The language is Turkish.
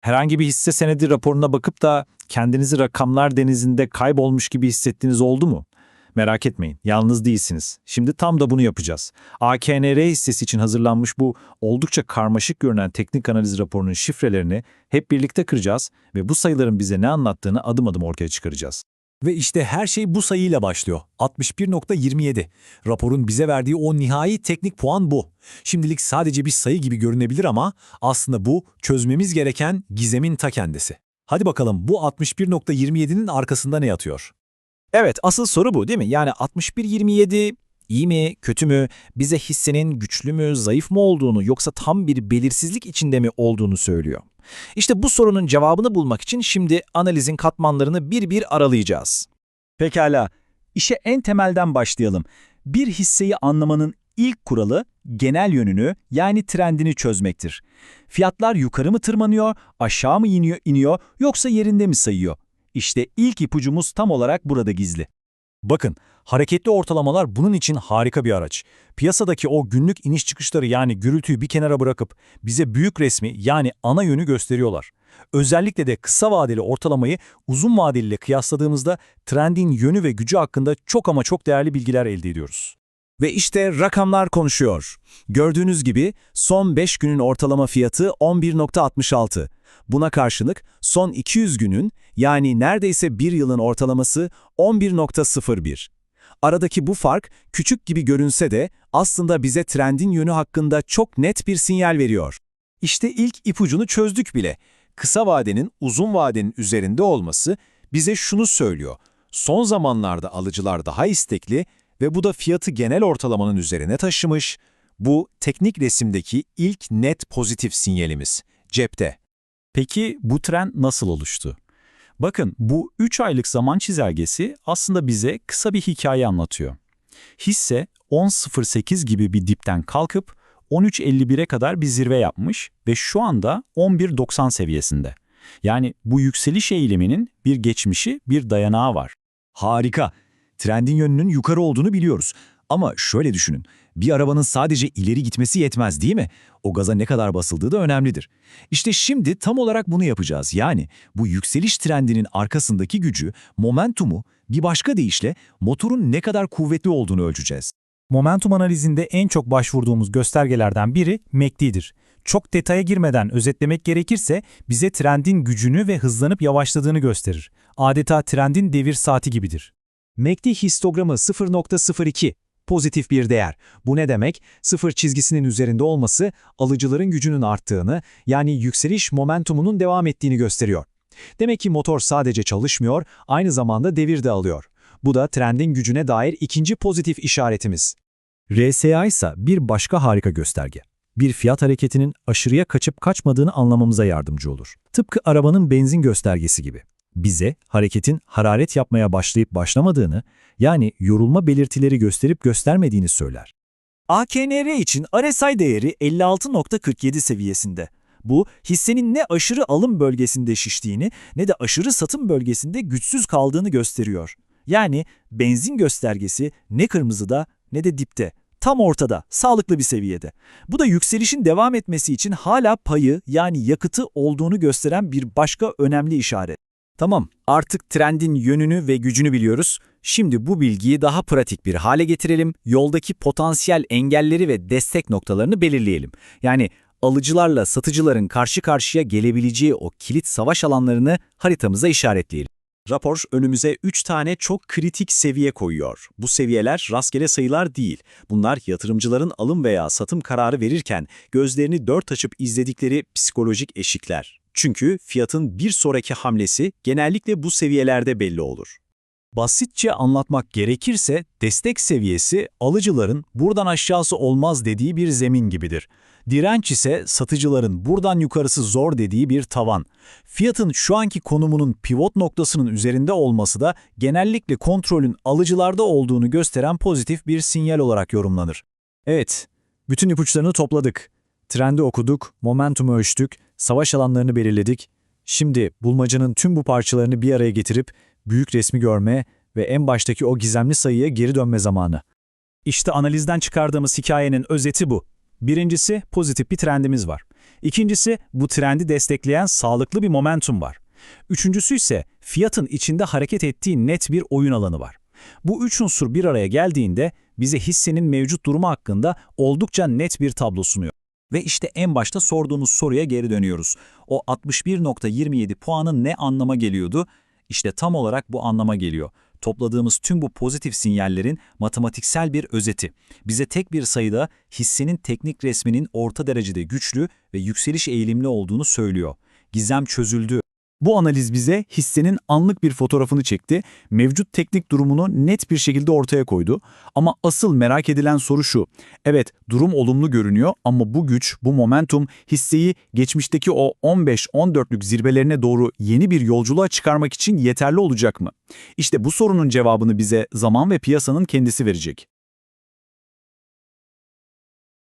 Herhangi bir hisse senedi raporuna bakıp da kendinizi rakamlar denizinde kaybolmuş gibi hissettiğiniz oldu mu? Merak etmeyin, yalnız değilsiniz. Şimdi tam da bunu yapacağız. AKNR hissesi için hazırlanmış bu oldukça karmaşık görünen teknik analiz raporunun şifrelerini hep birlikte kıracağız ve bu sayıların bize ne anlattığını adım adım ortaya çıkaracağız. Ve işte her şey bu sayıyla başlıyor. 61.27. Raporun bize verdiği o nihai teknik puan bu. Şimdilik sadece bir sayı gibi görünebilir ama aslında bu çözmemiz gereken gizemin ta kendisi. Hadi bakalım bu 61.27'nin arkasında ne yatıyor? Evet, asıl soru bu değil mi? Yani 61-27 iyi mi, kötü mü, bize hissenin güçlü mü, zayıf mı olduğunu yoksa tam bir belirsizlik içinde mi olduğunu söylüyor. İşte bu sorunun cevabını bulmak için şimdi analizin katmanlarını bir bir aralayacağız. Pekala, işe en temelden başlayalım. Bir hisseyi anlamanın ilk kuralı genel yönünü yani trendini çözmektir. Fiyatlar yukarı mı tırmanıyor, aşağı mı iniyor, iniyor yoksa yerinde mi sayıyor? İşte ilk ipucumuz tam olarak burada gizli. Bakın, hareketli ortalamalar bunun için harika bir araç. Piyasadaki o günlük iniş çıkışları yani gürültüyü bir kenara bırakıp bize büyük resmi yani ana yönü gösteriyorlar. Özellikle de kısa vadeli ortalamayı uzun vadeli ile kıyasladığımızda trendin yönü ve gücü hakkında çok ama çok değerli bilgiler elde ediyoruz. Ve işte rakamlar konuşuyor. Gördüğünüz gibi son 5 günün ortalama fiyatı 11.66. Buna karşılık son 200 günün yani neredeyse bir yılın ortalaması 11.01. Aradaki bu fark küçük gibi görünse de aslında bize trendin yönü hakkında çok net bir sinyal veriyor. İşte ilk ipucunu çözdük bile. Kısa vadenin uzun vadenin üzerinde olması bize şunu söylüyor. Son zamanlarda alıcılar daha istekli ve bu da fiyatı genel ortalamanın üzerine taşımış. Bu teknik resimdeki ilk net pozitif sinyalimiz. Cepte. Peki bu trend nasıl oluştu? Bakın bu 3 aylık zaman çizelgesi aslında bize kısa bir hikaye anlatıyor. Hisse 10.08 gibi bir dipten kalkıp 13.51'e kadar bir zirve yapmış ve şu anda 11.90 seviyesinde. Yani bu yükseliş eğiliminin bir geçmişi, bir dayanağı var. Harika. Trendin yönünün yukarı olduğunu biliyoruz. Ama şöyle düşünün. Bir arabanın sadece ileri gitmesi yetmez değil mi? O gaza ne kadar basıldığı da önemlidir. İşte şimdi tam olarak bunu yapacağız. Yani bu yükseliş trendinin arkasındaki gücü, momentumu bir başka deyişle motorun ne kadar kuvvetli olduğunu ölçeceğiz. Momentum analizinde en çok başvurduğumuz göstergelerden biri MACD'dir. Çok detaya girmeden özetlemek gerekirse bize trendin gücünü ve hızlanıp yavaşladığını gösterir. Adeta trendin devir saati gibidir. MACD histogramı 0.02 pozitif bir değer. Bu ne demek? Sıfır çizgisinin üzerinde olması alıcıların gücünün arttığını yani yükseliş momentumunun devam ettiğini gösteriyor. Demek ki motor sadece çalışmıyor, aynı zamanda devir de alıyor. Bu da trendin gücüne dair ikinci pozitif işaretimiz. RSI ise bir başka harika gösterge. Bir fiyat hareketinin aşırıya kaçıp kaçmadığını anlamamıza yardımcı olur. Tıpkı arabanın benzin göstergesi gibi. Bize hareketin hararet yapmaya başlayıp başlamadığını, yani yorulma belirtileri gösterip göstermediğini söyler. AKNR için RSI değeri 56.47 seviyesinde. Bu, hissenin ne aşırı alım bölgesinde şiştiğini ne de aşırı satım bölgesinde güçsüz kaldığını gösteriyor. Yani benzin göstergesi ne kırmızıda ne de dipte. Tam ortada, sağlıklı bir seviyede. Bu da yükselişin devam etmesi için hala payı yani yakıtı olduğunu gösteren bir başka önemli işaret. Tamam, artık trendin yönünü ve gücünü biliyoruz. Şimdi bu bilgiyi daha pratik bir hale getirelim, yoldaki potansiyel engelleri ve destek noktalarını belirleyelim. Yani alıcılarla satıcıların karşı karşıya gelebileceği o kilit savaş alanlarını haritamıza işaretleyelim. Rapor önümüze 3 tane çok kritik seviye koyuyor. Bu seviyeler rastgele sayılar değil. Bunlar yatırımcıların alım veya satım kararı verirken gözlerini dört açıp izledikleri psikolojik eşikler. Çünkü fiyatın bir sonraki hamlesi genellikle bu seviyelerde belli olur. Basitçe anlatmak gerekirse destek seviyesi alıcıların buradan aşağısı olmaz dediği bir zemin gibidir. Direnç ise satıcıların buradan yukarısı zor dediği bir tavan. Fiyatın şu anki konumunun pivot noktasının üzerinde olması da genellikle kontrolün alıcılarda olduğunu gösteren pozitif bir sinyal olarak yorumlanır. Evet, bütün ipuçlarını topladık. Trendi okuduk, momentumu ölçtük, savaş alanlarını belirledik. Şimdi bulmacanın tüm bu parçalarını bir araya getirip büyük resmi görme ve en baştaki o gizemli sayıya geri dönme zamanı. İşte analizden çıkardığımız hikayenin özeti bu. Birincisi pozitif bir trendimiz var. İkincisi, bu trendi destekleyen sağlıklı bir momentum var. Üçüncüsü ise fiyatın içinde hareket ettiği net bir oyun alanı var. Bu üç unsur bir araya geldiğinde bize hissenin mevcut durumu hakkında oldukça net bir tablo sunuyor. Ve işte en başta sorduğunuz soruya geri dönüyoruz. O 61.27 puanın ne anlama geliyordu? İşte tam olarak bu anlama geliyor. Topladığımız tüm bu pozitif sinyallerin matematiksel bir özeti. Bize tek bir sayıda hissenin teknik resminin orta derecede güçlü ve yükseliş eğilimli olduğunu söylüyor. Gizem çözüldü. Bu analiz bize hissenin anlık bir fotoğrafını çekti, mevcut teknik durumunu net bir şekilde ortaya koydu. Ama asıl merak edilen soru şu. Evet, durum olumlu görünüyor ama bu güç, bu momentum hisseyi geçmişteki o 15-14'lük zirvelerine doğru yeni bir yolculuğa çıkarmak için yeterli olacak mı? İşte bu sorunun cevabını bize zaman ve piyasanın kendisi verecek.